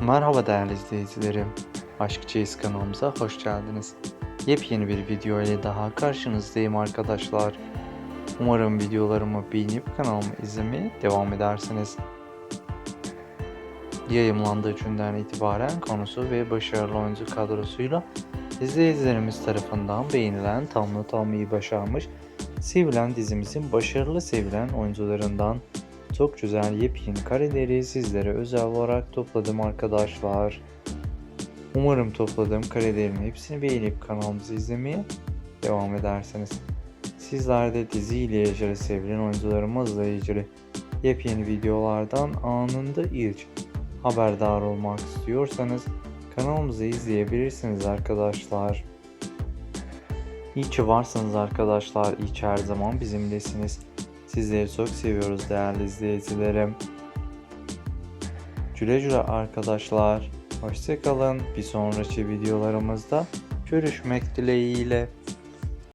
Merhaba değerli izleyicilerim. Aşk Çeyiz kanalımıza hoş geldiniz. Yepyeni bir video ile daha karşınızdayım arkadaşlar. Umarım videolarımı beğenip kanalımı izlemeye devam edersiniz. Yayımlandığı günden itibaren konusu ve başarılı oyuncu kadrosuyla izleyicilerimiz tarafından beğenilen tam not almayı başarmış sevilen dizimizin başarılı sevilen oyuncularından çok güzel yepyeni kareleri sizlere özel olarak topladım arkadaşlar. Umarım topladığım karelerin hepsini beğenip kanalımızı izlemeye devam edersiniz. Sizler de dizi ile ilgili sevilen oyuncularımızla ilgili yepyeni videolardan anında ilk haberdar olmak istiyorsanız kanalımızı izleyebilirsiniz arkadaşlar. İyi ki varsınız arkadaşlar. İyi her zaman bizimlesiniz. Sizleri çok seviyoruz değerli izleyicilerim. Güle güle arkadaşlar. Hoşçakalın. Bir sonraki videolarımızda görüşmek dileğiyle.